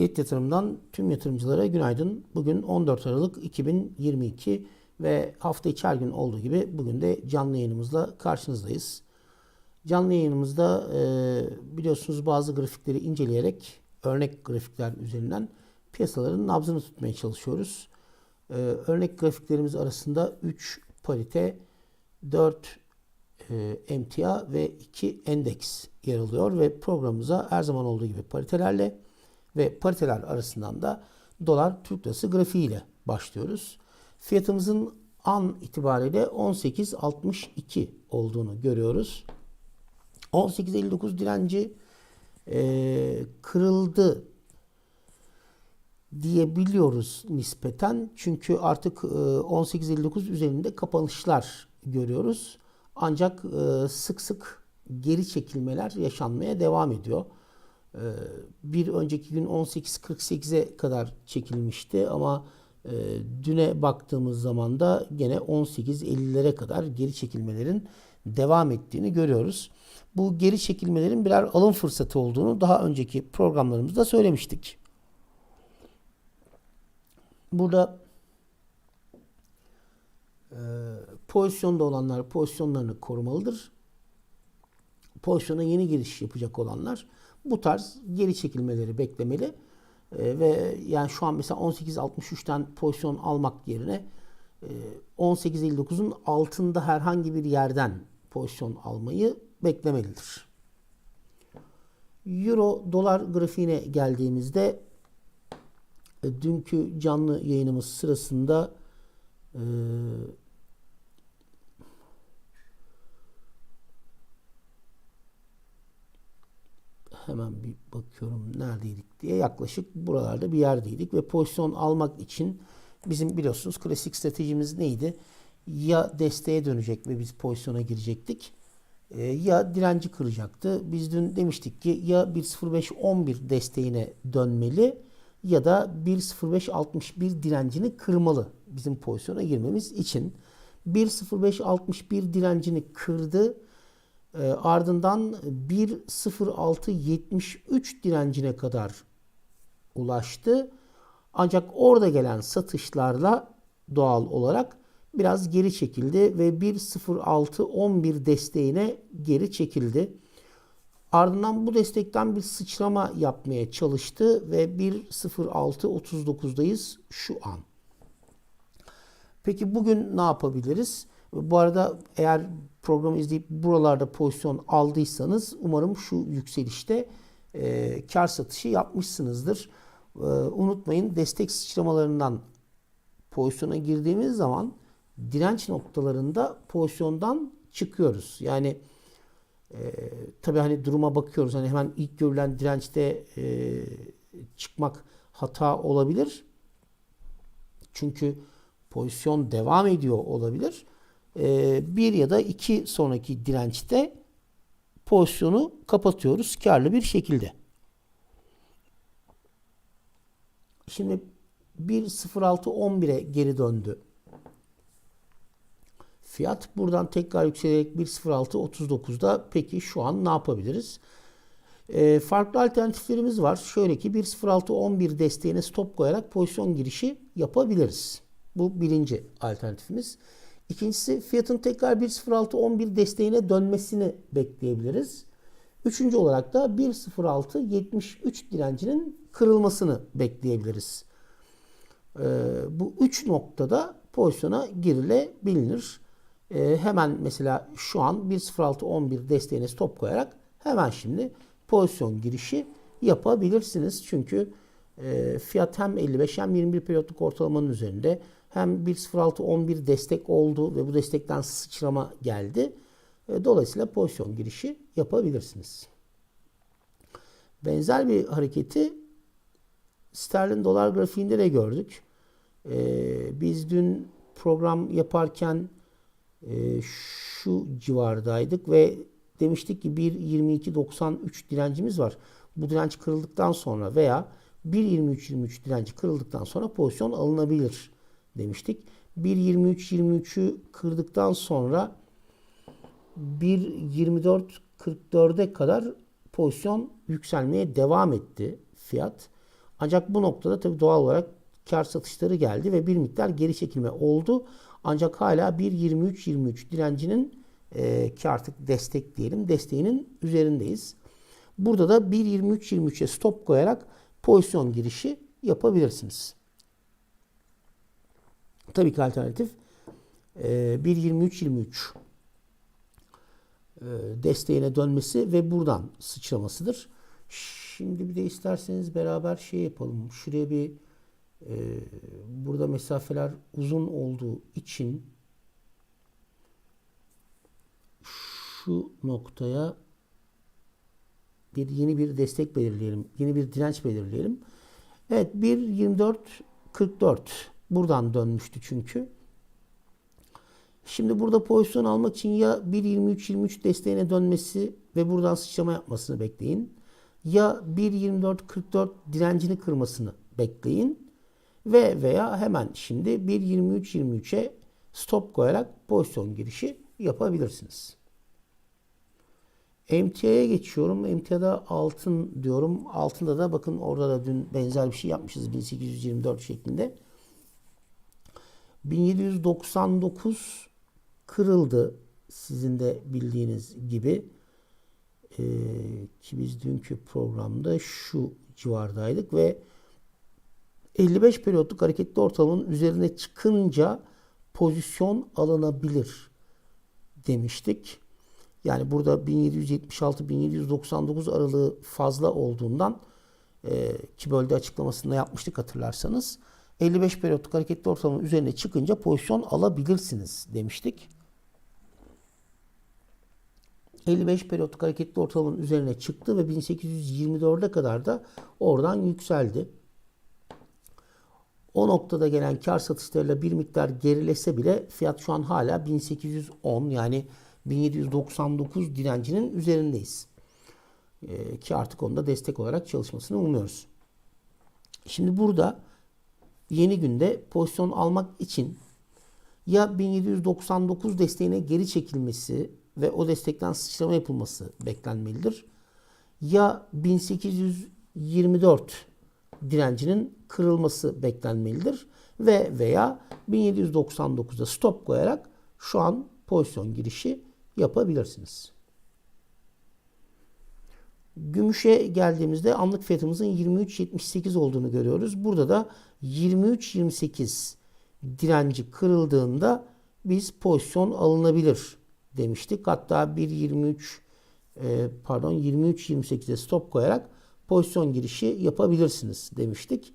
Elit Yatırım'dan tüm yatırımcılara günaydın. Bugün 14 Aralık 2022 ve hafta içi her gün olduğu gibi bugün de canlı yayınımızla karşınızdayız. Canlı yayınımızda e, biliyorsunuz bazı grafikleri inceleyerek örnek grafikler üzerinden piyasaların nabzını tutmaya çalışıyoruz. E, örnek grafiklerimiz arasında 3 parite, 4 e, emtia ve 2 endeks yer alıyor ve programımıza her zaman olduğu gibi paritelerle ve pariteler arasından da dolar Türk lirası grafiğiyle başlıyoruz. Fiyatımızın an itibariyle 18.62 olduğunu görüyoruz. 18.59 direnci e, kırıldı diyebiliyoruz nispeten. Çünkü artık e, 18.59 üzerinde kapanışlar görüyoruz. Ancak e, sık sık geri çekilmeler yaşanmaya devam ediyor. E, bir önceki gün 18.48'e kadar çekilmişti ama e, düne baktığımız zaman da gene 18.50'lere kadar geri çekilmelerin devam ettiğini görüyoruz. Bu geri çekilmelerin birer alım fırsatı olduğunu daha önceki programlarımızda söylemiştik. Burada e, pozisyonda olanlar pozisyonlarını korumalıdır. Pozisyona yeni giriş yapacak olanlar bu tarz geri çekilmeleri beklemeli. E, ve yani şu an mesela 18.63'ten pozisyon almak yerine e, 18.59'un altında herhangi bir yerden pozisyon almayı beklemelidir. Euro dolar grafiğine geldiğimizde e, dünkü canlı yayınımız sırasında e, hemen bir bakıyorum neredeydik diye yaklaşık buralarda bir yerdeydik ve pozisyon almak için bizim biliyorsunuz klasik stratejimiz neydi? Ya desteğe dönecek ve biz pozisyona girecektik e, ya direnci kıracaktı. Biz dün demiştik ki ya 1.05.11 desteğine dönmeli ya da 1.05.61 direncini kırmalı bizim pozisyona girmemiz için. 1.05.61 direncini kırdı. E, ardından 1.06.73 direncine kadar ulaştı. Ancak orada gelen satışlarla doğal olarak biraz geri çekildi ve 1.06.11 desteğine geri çekildi. Ardından bu destekten bir sıçrama yapmaya çalıştı ve 1.06.39'dayız şu an. Peki bugün ne yapabiliriz? Bu arada eğer programı izleyip buralarda pozisyon aldıysanız umarım şu yükselişte e, kar satışı yapmışsınızdır. E, unutmayın destek sıçramalarından pozisyona girdiğimiz zaman direnç noktalarında pozisyondan çıkıyoruz. Yani e, tabii hani duruma bakıyoruz. Hani hemen ilk görülen dirençte e, çıkmak hata olabilir. Çünkü pozisyon devam ediyor olabilir. E, bir ya da iki sonraki dirençte pozisyonu kapatıyoruz karlı bir şekilde. Şimdi 1.06.11'e geri döndü. Fiyat buradan tekrar yükselerek 1.06.39'da peki şu an ne yapabiliriz? E, farklı alternatiflerimiz var. Şöyle ki 1.06.11 desteğine stop koyarak pozisyon girişi yapabiliriz. Bu birinci alternatifimiz. İkincisi fiyatın tekrar 1.06.11 desteğine dönmesini bekleyebiliriz. Üçüncü olarak da 1.06.73 direncinin kırılmasını bekleyebiliriz. Ee, bu üç noktada pozisyona girilebilir. Ee, hemen mesela şu an 1.06.11 desteğine stop koyarak hemen şimdi pozisyon girişi yapabilirsiniz. Çünkü e, fiyat hem 55 hem 21 periyotluk ortalamanın üzerinde hem 1.06.11 destek oldu ve bu destekten sıçrama geldi. E, dolayısıyla pozisyon girişi yapabilirsiniz. Benzer bir hareketi sterlin dolar grafiğinde de gördük. E, biz dün program yaparken e, şu civardaydık ve demiştik ki 1.22.93 direncimiz var. Bu direnç kırıldıktan sonra veya 1.23.23 direnci kırıldıktan sonra pozisyon alınabilir demiştik. 1.23.23'ü kırdıktan sonra 1.24.44'e kadar pozisyon yükselmeye devam etti fiyat. Ancak bu noktada tabii doğal olarak kar satışları geldi ve bir miktar geri çekilme oldu. Ancak hala 1.23.23 direncinin e, ki artık destek diyelim desteğinin üzerindeyiz. Burada da 1.23.23'e stop koyarak pozisyon girişi yapabilirsiniz. Tabii ki alternatif e, 1.23.23 e, desteğine dönmesi ve buradan sıçramasıdır. Şimdi bir de isterseniz beraber şey yapalım. Şuraya bir e, burada mesafeler uzun olduğu için şu noktaya bir yeni bir destek belirleyelim. Yeni bir direnç belirleyelim. Evet 1.24 44 buradan dönmüştü çünkü. Şimdi burada pozisyon almak için ya 1.23-23 desteğine dönmesi ve buradan sıçrama yapmasını bekleyin. Ya 1.24-44 direncini kırmasını bekleyin. Ve veya hemen şimdi 1.23-23'e stop koyarak pozisyon girişi yapabilirsiniz. MTA'ya geçiyorum. MTA'da altın diyorum. Altında da bakın orada da dün benzer bir şey yapmışız 1824 şeklinde. 1799 kırıldı sizin de bildiğiniz gibi. Ee, ki biz dünkü programda şu civardaydık ve 55 periyotluk hareketli ortalamanın üzerine çıkınca pozisyon alınabilir demiştik. Yani burada 1776-1799 aralığı fazla olduğundan e, ki bölge açıklamasında yapmıştık hatırlarsanız. 55 periyotluk hareketli ortalamanın üzerine çıkınca pozisyon alabilirsiniz demiştik. 55 periyotluk hareketli ortalamanın üzerine çıktı ve 1824'e kadar da oradan yükseldi. O noktada gelen kar satışlarıyla bir miktar gerilese bile fiyat şu an hala 1810 yani 1799 direncinin üzerindeyiz. Ee, ki artık onda destek olarak çalışmasını umuyoruz. Şimdi burada yeni günde pozisyon almak için ya 1799 desteğine geri çekilmesi ve o destekten sıçrama yapılması beklenmelidir. Ya 1824 direncinin kırılması beklenmelidir. Ve veya 1799'da stop koyarak şu an pozisyon girişi yapabilirsiniz. Gümüşe geldiğimizde anlık fiyatımızın 23.78 olduğunu görüyoruz. Burada da 23.28 direnci kırıldığında biz pozisyon alınabilir demiştik. Hatta 1.23 e, pardon 23.28'e stop koyarak pozisyon girişi yapabilirsiniz demiştik.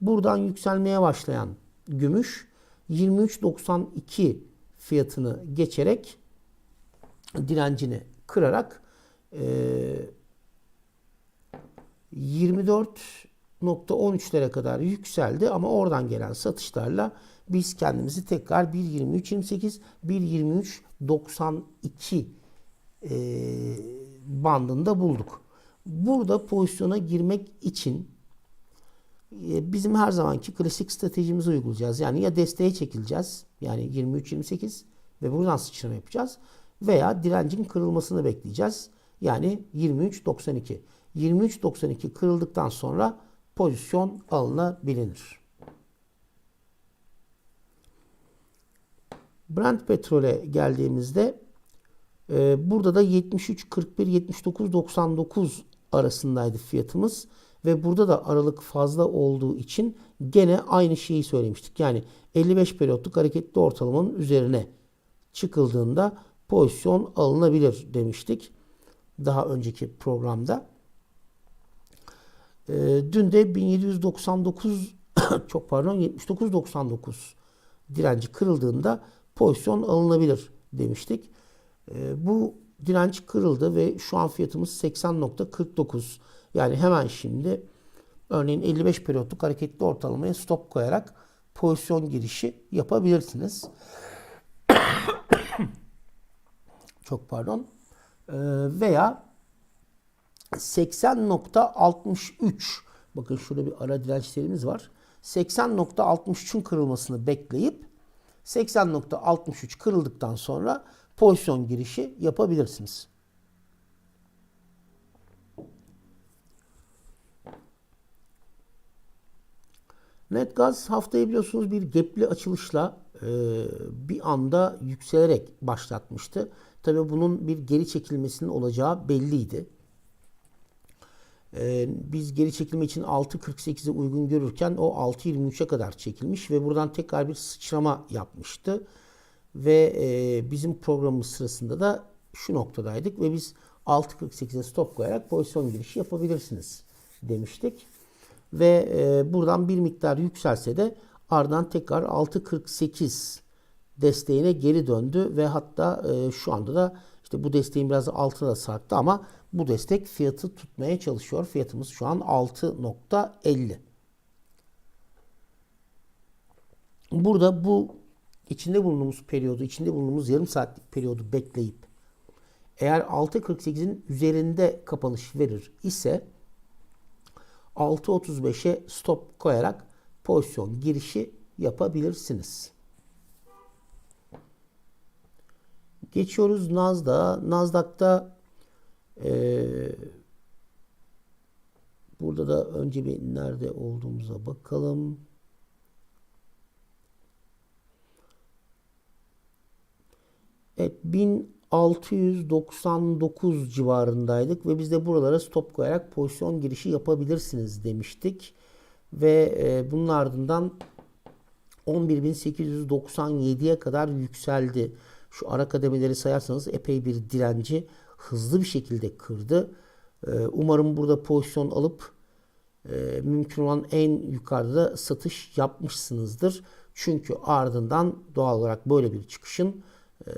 Buradan yükselmeye başlayan gümüş 23.92 fiyatını geçerek direncini kırarak e, 24.13'lere kadar yükseldi ama oradan gelen satışlarla biz kendimizi tekrar 1.23.28 1.23.92 e, bandında bulduk. Burada pozisyona girmek için e, bizim her zamanki klasik stratejimizi uygulayacağız. Yani ya desteğe çekileceğiz. Yani 23-28 ve buradan sıçrama yapacağız. Veya direncin kırılmasını bekleyeceğiz. Yani 23-92. 23.92 kırıldıktan sonra pozisyon alınabilir. Brent petrole geldiğimizde e, burada da 73 41 79 99 arasındaydı fiyatımız ve burada da aralık fazla olduğu için gene aynı şeyi söylemiştik. Yani 55 periyotluk hareketli ortalamanın üzerine çıkıldığında pozisyon alınabilir demiştik. Daha önceki programda. E, dün de 1799 çok pardon 79.99 direnci kırıldığında pozisyon alınabilir demiştik. E, bu direnç kırıldı ve şu an fiyatımız 80.49. Yani hemen şimdi örneğin 55 periyotluk hareketli ortalamaya stop koyarak pozisyon girişi yapabilirsiniz. Çok pardon. E, veya 80.63 bakın şurada bir ara dirençlerimiz var. 80.63'ün kırılmasını bekleyip 80.63 kırıldıktan sonra pozisyon girişi yapabilirsiniz. Net gaz haftayı biliyorsunuz bir gepli açılışla e, bir anda yükselerek başlatmıştı. Tabi bunun bir geri çekilmesinin olacağı belliydi. Ee, biz geri çekilme için 6.48'e uygun görürken o 6.23'e kadar çekilmiş ve buradan tekrar bir sıçrama yapmıştı. Ve e, bizim programımız sırasında da şu noktadaydık ve biz 6.48'e stop koyarak pozisyon girişi yapabilirsiniz demiştik. Ve e, buradan bir miktar yükselse de ardından tekrar 6.48 desteğine geri döndü ve hatta e, şu anda da işte bu desteğin biraz altına da sarktı ama bu destek fiyatı tutmaya çalışıyor. Fiyatımız şu an 6.50. Burada bu içinde bulunduğumuz periyodu, içinde bulunduğumuz yarım saatlik periyodu bekleyip eğer 6.48'in üzerinde kapanış verir ise 6.35'e stop koyarak pozisyon girişi yapabilirsiniz. Geçiyoruz Nasdaq'a. Nasdaq'ta ee, burada da önce bir nerede olduğumuza bakalım. Evet 1699 civarındaydık ve biz de buralara stop koyarak pozisyon girişi yapabilirsiniz demiştik. Ve e, bunun ardından 11.897'ye kadar yükseldi. Şu ara kademeleri sayarsanız epey bir direnci hızlı bir şekilde kırdı. Ee, umarım burada pozisyon alıp e, mümkün olan en yukarıda satış yapmışsınızdır. Çünkü ardından doğal olarak böyle bir çıkışın e,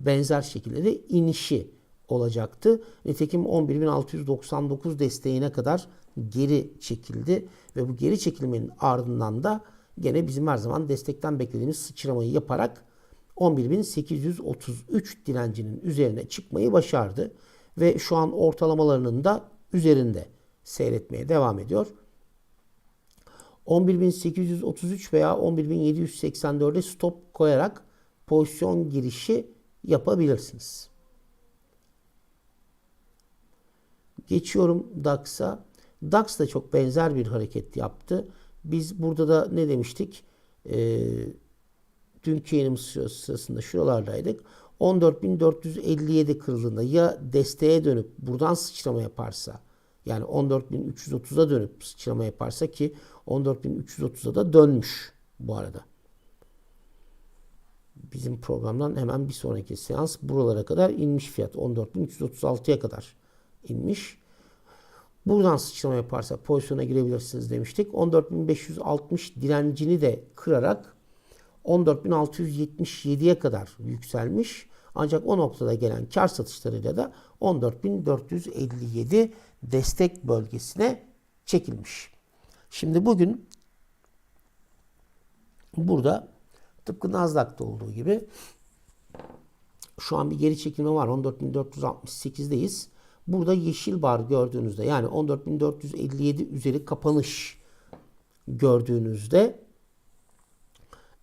benzer şekilde de inişi olacaktı. Nitekim 11.699 desteğine kadar geri çekildi ve bu geri çekilmenin ardından da gene bizim her zaman destekten beklediğimiz sıçramayı yaparak 11.833 direncinin üzerine çıkmayı başardı. Ve şu an ortalamalarının da üzerinde seyretmeye devam ediyor. 11.833 veya 11.784'e stop koyarak pozisyon girişi yapabilirsiniz. Geçiyorum DAX'a. DAX da çok benzer bir hareket yaptı. Biz burada da ne demiştik? Ee, dünkü yayınımız sırasında şuralardaydık. 14.457 kırıldığında ya desteğe dönüp buradan sıçrama yaparsa yani 14.330'a dönüp sıçrama yaparsa ki 14.330'a da dönmüş bu arada. Bizim programdan hemen bir sonraki seans buralara kadar inmiş fiyat. 14.336'ya kadar inmiş. Buradan sıçrama yaparsa pozisyona girebilirsiniz demiştik. 14.560 direncini de kırarak 14.677'ye kadar yükselmiş. Ancak o noktada gelen kar satışlarıyla da 14.457 destek bölgesine çekilmiş. Şimdi bugün burada tıpkı Nasdaq'ta olduğu gibi şu an bir geri çekilme var. 14.468'deyiz. Burada yeşil bar gördüğünüzde yani 14.457 üzeri kapanış gördüğünüzde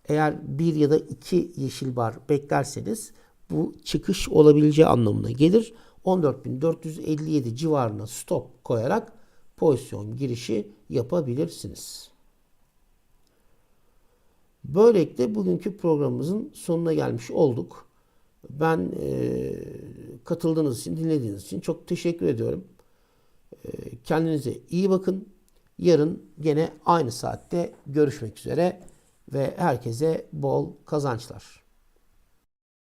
eğer bir ya da iki yeşil bar beklerseniz bu çıkış olabileceği anlamına gelir. 14.457 civarına stop koyarak pozisyon girişi yapabilirsiniz. Böylelikle bugünkü programımızın sonuna gelmiş olduk. Ben e, katıldığınız için, dinlediğiniz için çok teşekkür ediyorum. E, kendinize iyi bakın. Yarın gene aynı saatte görüşmek üzere ve herkese bol kazançlar.